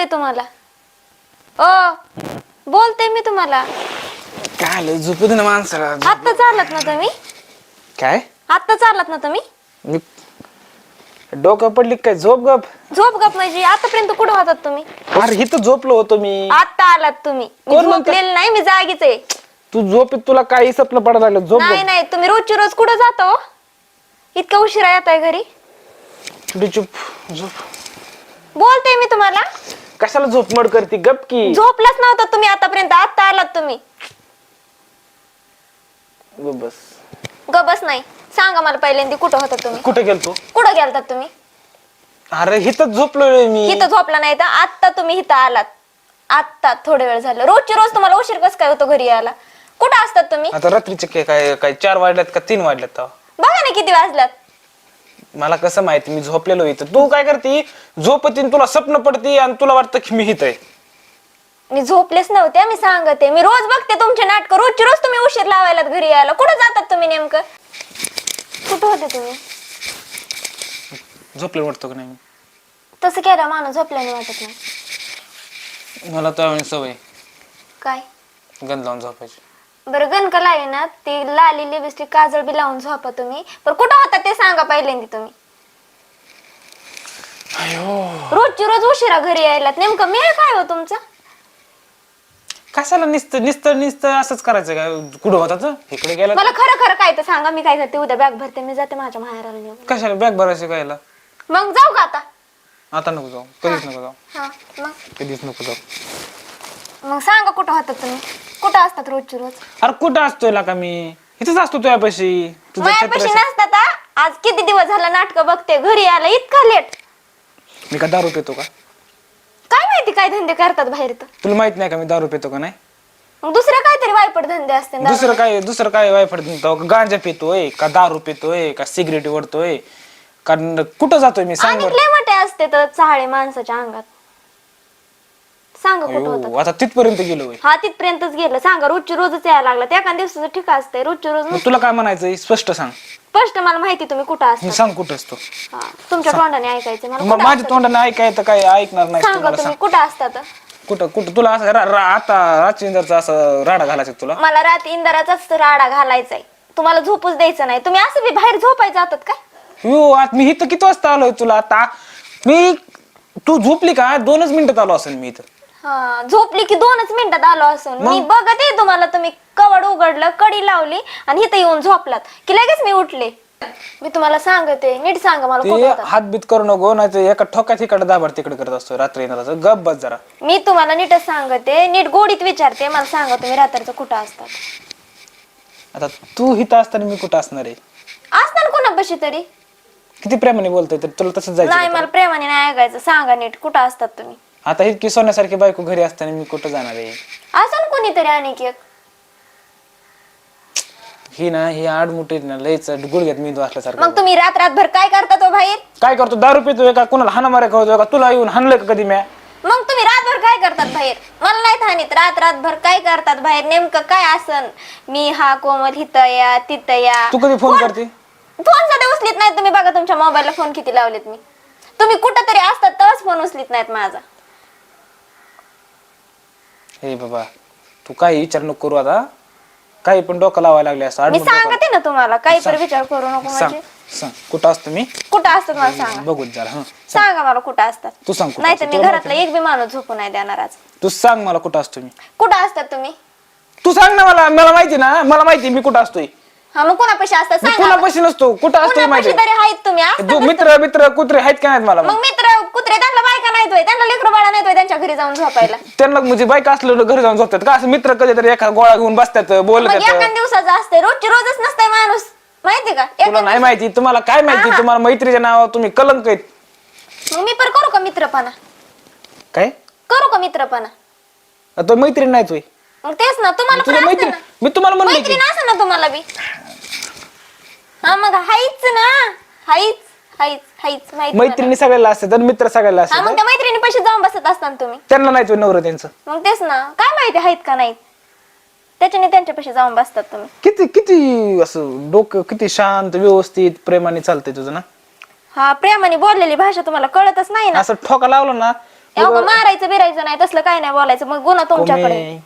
वय तुम्हाला. ओ बोलते मी तुम्हाला. काय आलं? झोपू दे ना माणसाला. आत्ता चालत ना तुम्ही? काय? आत्ता चालत ना तुम्ही? मी डोकं पडली काय? झोप गप. झोप गप म्हणजे आतापर्यंत कुठं होतात तुम्ही? अरे इथं झोपलो होतो मी. आत्ता आलात तुम्ही. मी कोण म्हणतं? झोपलेली नाही मी जागीच आहे. तू झोपेत तुला काही स्वप्न पडायला लागलं. झोप नाही नाही. तुम्ही रोजची रोज कुठं जाता हो? इतका उशिरा येत आहे घरी? थोडी चुप. झोप. बोलते मी तुम्हाला. कशाला झोप मड करते? गप की. झोपलाच नव्हता तुम्ही आतापर्यंत. आत्ता आलात तुम्ही. गप बस. ग बस नाही. सांगा मला पहिल्यांदा कुठं होता तुम्ही? कुठे गेलतो? कुठं गेलतात तुम्ही? अरे इथं झोपलोय मी. इथं झोपला नाही तर आत्ता तुम्ही इथं आलात. आत्ता थोडे वेळ झालं. रोजची रोज तुम्हाला उशीर कसं काय होतो घरी यायला? कुठं असतात तुम्ही? आता रात्रीचे काय काय काय चार वाजल्यात का तीन वाजल्यात तेव्हा? बघा ना किती वाजल्यात. मला कसं माहिती? मी झोपलेलो इथं. तू काय करते? झोपतीन तुला स्वप्न पडते आणि तुला वाटतं की मी इथं आहे. मी झोपलेच नव्हते मी सांगते. मी रोज बघते तुमचे नाटक. रोजची रोज तुम्ही उशीर लावायला घरी यायला. कुठं जातात तुम्ही नेमकं? कुठं होते तुम्ही? झोपले वाटतो का नाही? तसं केलं माणूस झोपल्याने वाटत नाही. मला तर सवय काय? गंध लावून झोपायची. बरं गणकला आहे ना ती लाली लिपस्टिक काजळ बी लावून झोपा तुम्ही. पण कुठं होता ते सांगा पहिल्यांदा तुम्ही. रोजची रोज उशिरा घरी यायला नेमकं मेळ काय हो तुमचा? कशाला निसतं निसतं निसतं असंच करायचं काय कुठं होता इकडे गेला मला खरं खरं काय तर सांगा. मी काय करते उद्या बॅग भरते मी जाते माझ्या माहेराला कशाला बॅग भरायचं कायला मग जाऊ का आता? आता नको जाऊ. कधीच नको जाऊ. हा मग? कधीच नको जाऊ. मग सांगा कुठं होतात तुम्ही. कुठं असतात रोजची रोज? अरे कुठं असतोय का मी? इथंच असतो तुझ्यापाशी. तुझं छत्र माझ्यापाशी नसतात हा? आज किती दिवस झाला नाटक बघते? घरी आला इतका लेट. मी का दारू पितो का? काय माहिती काय धंदे करतात बाहेर तर. तुला माहीत नाही का मी दारू पितो का नाही? मग दुसरे काहीतरी वायपट धंदे असते ना. दुसरं काय दुसरं काय वायफड का गांजा पितोय का दारू पितोय का सिगरेट ओढतोय का न- कुठं जातोय मी? सांग आणि बरं. लय मोठे असते तर चाळे माणसाच्या अंगात. सांगा कुठं अयो, आता तिथपर्यंत गेलो होय. हा तिथपर्यंतच गेलं. सांगा रोजची रोजच यायला लागला. त्या एका दिवसाचं ठीक असतंय. रोजची रोज मग तुला काय म्हणायचंय? स्पष्ट सांग. स्पष्ट मला माहिती तुम्ही कुठं मी असता सांग कुठं असतो. हा, तुमच्या तोंडाने ऐकायचं मला. मग कुठं माझ्या? तोंडाने ऐकाय तर काय ऐकणार नाही सांगा तुम्हाला तुम्ही सांग. कुठं असतात? कुठं कुठं? तुला असं रा- रा- आता असं राडा घालायचा तुला? मला रात इंदराचाच राडा घालायचाय. तुम्हाला झोपूच द्यायचं नाही. तुम्ही असं बी बाहेर झोपाय जातात काय? यो आता मी इथं किती वाजता आलोय तुला? आता मी तू झोपली का? दोनच मिनिटात आलो असेल मी इथं. हा झोपली की दोनच मिनिटात आलो असून मी बघते तुम्हाला तुम्ही कवड उघडलं कडी लावली आणि इथं येऊन झोपलात. की लगेच मी उठले. मी तुम्हाला सांगते नीट सांगा मला कुठं ते होतात. हातबीत करू नको नाही तर एका ठोक्यात इकडे दाबाड तिकडे करत असतो रात्री येणार गप बस जरा. मी तुम्हाला नीटच सांगते नीट गोडीत विचारते मला सांगा तुम्ही रात्रीचं कुठं असतात. आता तू इथं असताना मी कुठं असणार आहे? असताना कोणापाशी तरी? किती प्रेमाने बोलतोय तर तुला तसंच जायचं नाही? मला प्रेमाने नाही ऐकायचं. सांगा नीट कुठं असतात तुम्ही? आता इतकी सोन्यासारखी बायको घरी असताना मी कुठं जाणार आहे? असं कोणीतरी आणखी एक ही ना ही आडमुठी ना लयच गुडघ्यात मी असल्यासारखं मग तुम्ही रात रातभर काय करता तो बाहेर? काय करतो? दारू पितोय का कोणाला हाना मारा खावतोय का तुला येऊन हाणलंय का कधी म्या? मग तुम्ही रातभर काय करतात बाहेर? मला नाही थानीत रात रातभर काय करतात बाहेर? नेमकं काय असन? मी हा कोमल हिथं या तिथं या. तू कधी फोन करते? फोन सध्या उचलीत नाही तुम्ही. बघा तुमच्या मोबाईलला फोन किती लावलेत मी. तुम्ही कुठं तरी असतात तरच फोन उचलीत नाहीत माझा. हे बाबा तू काही विचार नको करू आता. काही पण डोकं लावायला लागले असं मी आडमुठ डोकं. सांगते ना तुम्हाला काही पण विचार करू नको सांग म्हणजे सांग कुठं असतो मी? कुठं असतात मला सांगा. बघूच जरा हं सांगा. मला कुठं असतात. तू सांग कुठं नाही तर असतो. मी तुला घरातला एक बी माणूस झोपू नाही देणार आज. तू सांग मला कुठं असतो मी. कुठं असतात तुम्ही? तू सांग ना मला मला माहिती ना मला माहिती मी कुठं असतोय. हा मग कोणापाशी असतात मी सांगा कुणापाशी नसतो? कुठं कुणापाशी माहिती तरी आहेत तुम्ही? असतात मित्र मित्र कुत्रे आहेत का नाहीत मला? मग? मित्र कुत्रे त्यांना बायका नाहीत होय. त्यांना लेकरं बाळा नाहीत होय त्यांच्या घरी जाऊन झोपायला. त्यांना म्हणजे बाईक असलं घरी जाऊन झोपतात का? असं मित्र कधीतरी एका गोळा घेऊन बसतात मग एका दिवसाचं असते रोजची रोजच नसतंय माणूस. माहिती का? एका- तुला नाही माहिती? तुम्हाला काय माहिती? तुम्हाला मैत्रीच्या नावावर तुम्ही कलंक आहेत. मग मी पण करू का मित्रपणा? काय? करू का मित्रपणा? तो मैत्रीण नाही तुय मग तेच ना तुम्हाला पण तुला असतं ना. मी तुम्हाला म्हणलं की मैत्रीण असं ना तुम्हाला बी. हा मग हाईच ना. हाईच हाईच हाईच माहिती. मैत्रिणी सगळ्याला असतात आणि मित्र सगळ्याला हा असतात. मग त्या मैत्रिणी पैसे जाऊन बसत असताना तुम्ही. त्यांना नाही तुझं नवरं त्यांचं. मग तेच ना काय माहिती आहेत का नाहीत. त्याच्याने त्यांच्या पैसे जाऊन बसतात तुम्ही. किती किती असं डोकं किती शांत व्यवस्थित प्रेमाने चालतंय तुझं ना? हा प्रेमाने बोललेली भाषा तुम्हाला कळतच नाही ना. असं ठोका लावला ना अहो मारायचं बिरायचं नाही तसलं काय नाही बोलायचं. मग गुन्हा तुमच्याकडे. कोमे.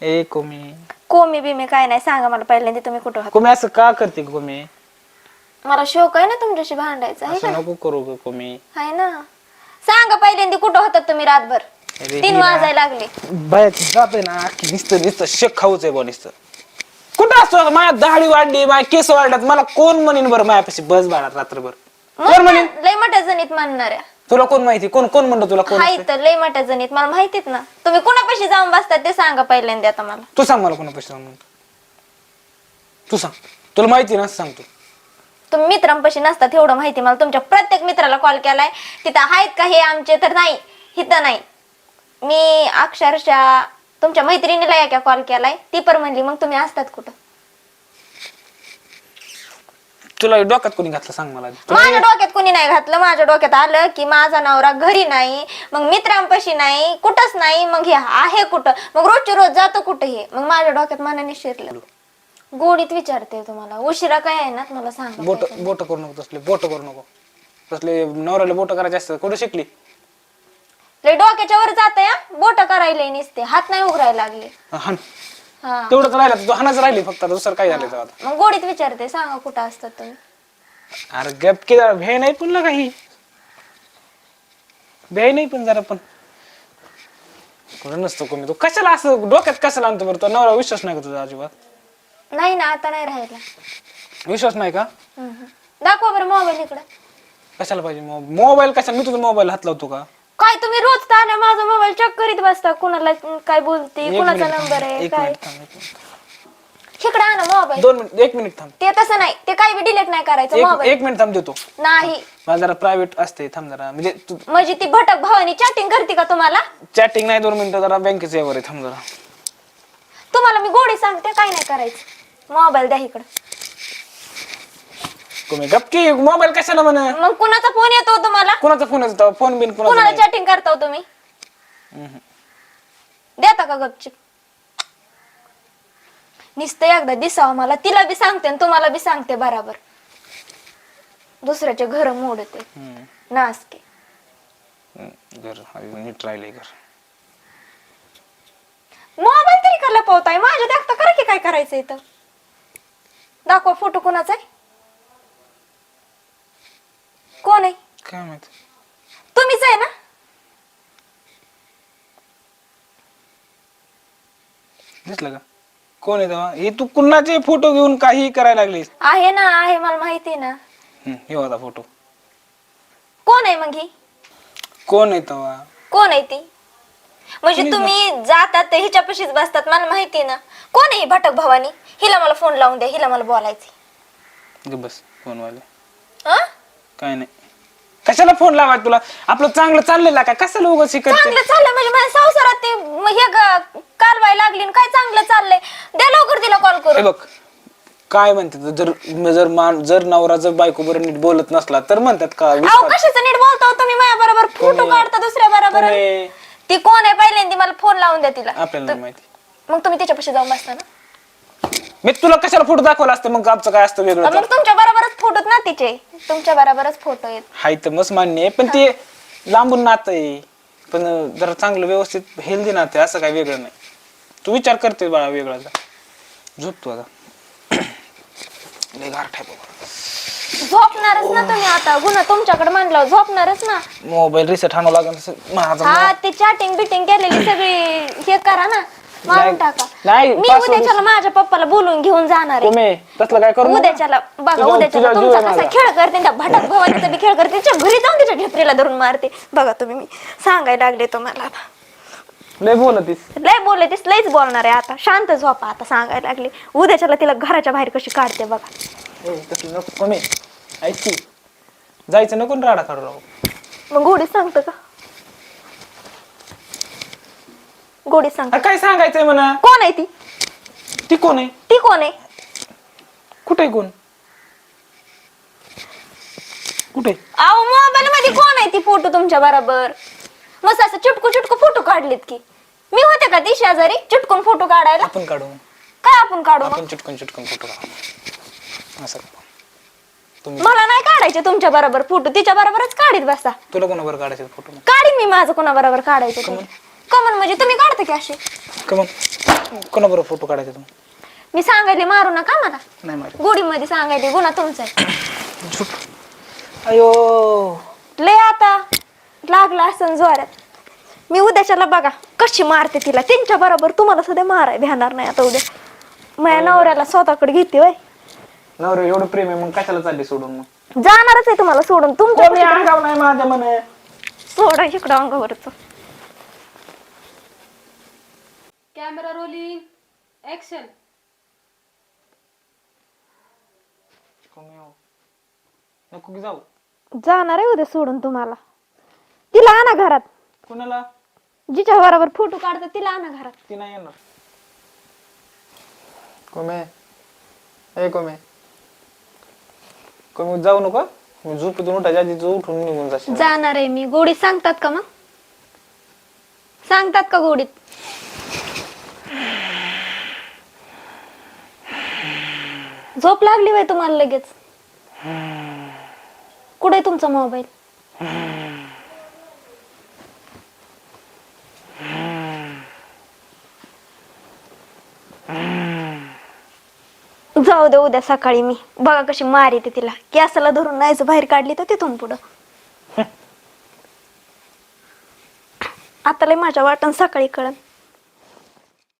ए कोमे. कोमी बिमी काय नाही सांगा मला पहिल्यांदा तुम्ही कुठं आहात कोमे असं का करते ग कोमे? मला शोक आहे ना तुमच्याशी भांडायचा आहे असं का? नको करू ग कोमे. आहे ना? सांगा पहिल्यांदा कुठं होतात तुम्ही रातभर? अरे तीन हिरा. वाजायला लागले. बाहेर जातोय ना की नुसतं नुसतं शेक खाऊच आहे बा नुसतं. कुठं असतो? माझ्या दाढी वाढली माझ्या केस वाढल्यात मला कोण म्हणेन बरं माझ्यापाशी बस बाळा रात्रभर? कोण म्हणेन? लय मोठ्या जणीत म्हणणाऱ्या तुला कोण माहिती? कोण कोण म्हणतो तुला कोण लय मोठ्या जणीत. मला माहितीत ना. तुम्ही कुणापाशी जाऊन बसतात ते सांगा पहिल्यांदा आता मला. तू सांग मला कोणापाशी जाऊन. म्हणतो तू सांग. तुला माहिती ना सांग तू तुम्ही मित्रांपाशी नसतात एवढं माहिती मला. तुमच्या प्रत्येक मित्राला कॉल केलाय. तिथं आहेत का हे आमचे? तर नाही. इथं नाही. मी अक्षरशः तुमच्या मैत्रिणीला एका कॉल केलाय. ती पण म्हणली मग तुम्ही असतात कुठं? तुला डोक्यात कोणी घातलं सांग मला. माझ्या डोक्यात कोणी नाही घातलं. माझ्या डोक्यात आलं की माझा नवरा घरी नाही मग मित्रांपाशी नाही कुठंच नाही मग हे आहे कुठं? मग रोजचे रोज जातो कुठं हे? मग माझ्या डोक्यात मनाने शिरलं. गोडीत विचारते तुम्हाला. उशिरा काय आहे ना मला सांगा बोट बोट करू नको तसले बोट करू नको. तसले नवऱ्याला बोट करायचे असतात. कुठे शिकली? लय डोक्याच्या वर जात या बोट करायला निसते. हात नाही उघडायला लागले. हान तेवढंच राहिलं तू हानाच राहिली फक्त. आता दुसरं काय झालं तेव्हा आता. मग गोडीत विचारते. सांगा कुठं असतात तुम्ही अरे गप की जरा. भे नाही पण काही भे नाही पण जरा पण. कुठं नसतो कोणी. तू कशाला असं डोक्यात कशाला आणतो बरं? तो नवरा विश्वास नाही का तुझा अजिबात? नाही ना आता नाही राहिला. विश्वास नाही का? हम्म. दाखवा बरं मोबाईल इकडे. कशाला पाहिजे मोबाईल कशाला? मी तुझा मोबाईल हात लावतो का? काय तुम्ही रोज ताना माझा मोबाईल चेक करीत बसता? कुणाला काय बोलते? एक कुणाचा मिनिट नंबर थांब, आहे एक काय? मिनिट थांब, एक मिनिट. इकडे आणा मोबाईल दोन मिनिट एक मिनिट थांब. ते तसं नाही. ते काही बी डिलीट नाही करायचं एक मोबाईल एक मिनिट थांब देतो. नाही. मला जरा प्रायव्हेट असते थांब जरा. म्हणजे तू म्हणजे ती भटक भावानी चॅटिंग करते का तुम्हाला? चॅटिंग नाही दोन मिनिटं जरा बँकेचे यावर आहे थांब जरा. तुम्हाला मी गोडी सांगते काय नाही करायचं. मोबाईल द्या इकडे. तुम्ही? गपकी मोबाईल कशाला म्हणा? मग कुणाचा फोन येतो तुम्हाला? कुणाचा फोन येतो? फोन बिन कुणाचा कुणाला नाही. चॅटिंग करता हो तुम्ही? हम्म. देता का गपचिप? नुसतं एकदा दिसावं मला तिला बी सांगते आणि तुम्हाला बी सांगते बराबर. दुसऱ्याचे घर मोडते. हम्म. नासके हम्म. घर अरे नीट राहिले घर. मोबाईल तरी का लपवताय माझ्या देखता करा की काय करायचं इथं? दाखवा फोटो कोणाचा आहे? कोण आहे? काय माहीत. तुम्हीच आहे ना? दिसलं का? कोण आहे तेव्हा? हे तू कुणाचे फोटो घेऊन काही करायला लागलीस? आहे ना आहे. मला माहिती आहे ना. हम्म, हे होता फोटो कोण आहे मग ही? कोण आहे तेव्हा? कोण आहे ती? म्हणजे तुम्ही जातात ते हिच्यापाशीच बसतात. मला माहिती आहे ना. कोण आहे ही भटक भवानी? हिला मला फोन लावून द्या. हिला मला बोलायचं ग बस फोन वाले. हं? काय नाही. कशाला फोन लावाय तुला? आपलं चांगलं चाललेलं काय कशाला उगाच शिकत चांगलं चाललंय म्हणजे माझ्या संसारात ते म- हे ग- लागली आणि काय चांगलं चाललंय? द्या लवकर तिला कॉल हे करून बघ काय म्हणते ते, जर जर मान जर नवरा जर बायको बरं नीट बोलत नसला तर म्हणतात का अहो विश्वास? कशाचं नीट बोलता हो तुम्ही? माझ्या बरोबर फोटो? काढता दुसऱ्या बरोबर कोण आहे? ती कोण आहे पहिल्यांदा? मला फोन लावून द्या तिला. आपल्याला नाही माहिती. मग तुम्ही तिच्यापाशी जाऊन बसता ना? मी तुला कशाला फोटो दाखवला असतं? मग आमचं काय असतं वेगळं मग तुमच्या बरोबरच फोटोत ना तिचे. तुमच्या बरोबरच फोटो आहेत. हाय तर मस्त मान्य आहे. पण ते लांबून नातं आहे. पण जरा चांगलं व्यवस्थित हेल्दी नातं आहे. असं काय वेगळं नाही. तू विचार करते बाळा वेगळा. झोप तू आता. लय गारठ आहे बाबा. झोपणारच ना तुम्ही आता. गुन्हा तुमच्याकडे म्हणलं झोपणारच ना. मोबाईल रिसेट हाणं लागेल तसं. माझा हा ते चॅटिंग बिटिंग केलेली सगळी. हे करा ना. मारून नाही- टाका. नाही, मी password उद्याच्याला माझ्या पप्पाला बोलून घेऊन जाणार आहे. कोमे तसलं काय करू नको. उद्याच्याला बघा उद्याच्याला तुमचा कसा खेळ करते त्या भटक भवानीचा बी खेळ करते तिच्या घरी जाऊन तिच्या धरून मारते. बघा तुम्ही मी सांगायला लागले तुम्हाला आता. लय बोलतीस. लय बोलले तीस लयच बोलणार आहे आता. शांत झोपा आता सांगायला लागले. उद्याच्याला तिला घराच्या बाहेर कशी काढते बघा. ए, तसलं नको कोमे. ऐक की जायचं नको राडा काढू मग गोडी सांगतं का? गोडी सांग. अरे काय सांगायचंय म्हणा? कोण आहे ती? ती कोण आहे? ती कोण आहे? कुठे कोण? कुठे? अहो मोबाईल मध्ये कोण आहे ती फोटो तुमच्या बरोबर? मस्त असं चुटकू चुटकू फोटो काढलेत की. मी होते का ती शेजारी? चुटकून फोटो काढायला? आपण काढू. काय आपण काढू मग? आपण चुटकन चुटकन फोटो काढू. असं. करू. तुम्ही मला नाही काढायचे तुमच्या बरोबर फोटो. तिच्या बरोबरच काढीत बसा. तुला कोणाबरोबर काढायचे फोटो काढीन मी माझं कोणाबरोबर काढायचं ते. कमन म्हणजे तुम्ही काढता की असे? का मग कोणाबरोबर फोटो काढायचे तुम्ही? मी सांगायले मारू नका मला. नाही मारे. गोडीमध्ये सांगायले गुन्हा तुमचा आहे. झूट अयो. लय आता लागला असं जोरात. मी उद्याच्याला बघा कशी मारते तिला. त्यांच्या बरोबर तुम्हाला सुद्धा माराय भेणार नाही आता उद्या. माझ्या नवऱ्याला स्वतःकडे घेते वय नवरे एवढं प्रेम आहे मग कशाला चालली सोडून मग? जाणारच आहे तुम्हाला सोडून. तुमच्या कोणी अंगाव नाही माझ्या मने सोडा इकडं अंगावरच. कॅमेरा रोलिंग ऍक्शन नको की जाऊ? जाणार आहे उद्या सोडून तुम्हाला. तिला आणा घरात. कोणाला? जिच्या बरोबर फोटो काढतात तिला आणा घरात. ती नाही येणार. कोमे. ए कोमे. कोणी जाऊ नको. मी झोपेतून उठायच्या आधी तू उठून निघून जाशील. जाणार आहे मी. गोडीत सांगतात का मग? सांगतात का गोडीत? झोप लागली बाई तुम्हाला लगेच. कुठे तुमचा मोबाईल? जाऊ दे उद्या सकाळी मी. बघा कशी मार येते तिला. गॅसला धरून नाहीच बाहेर काढली तर तिथून पुढं. आता लय माझ्या वाटण सकाळी कळन.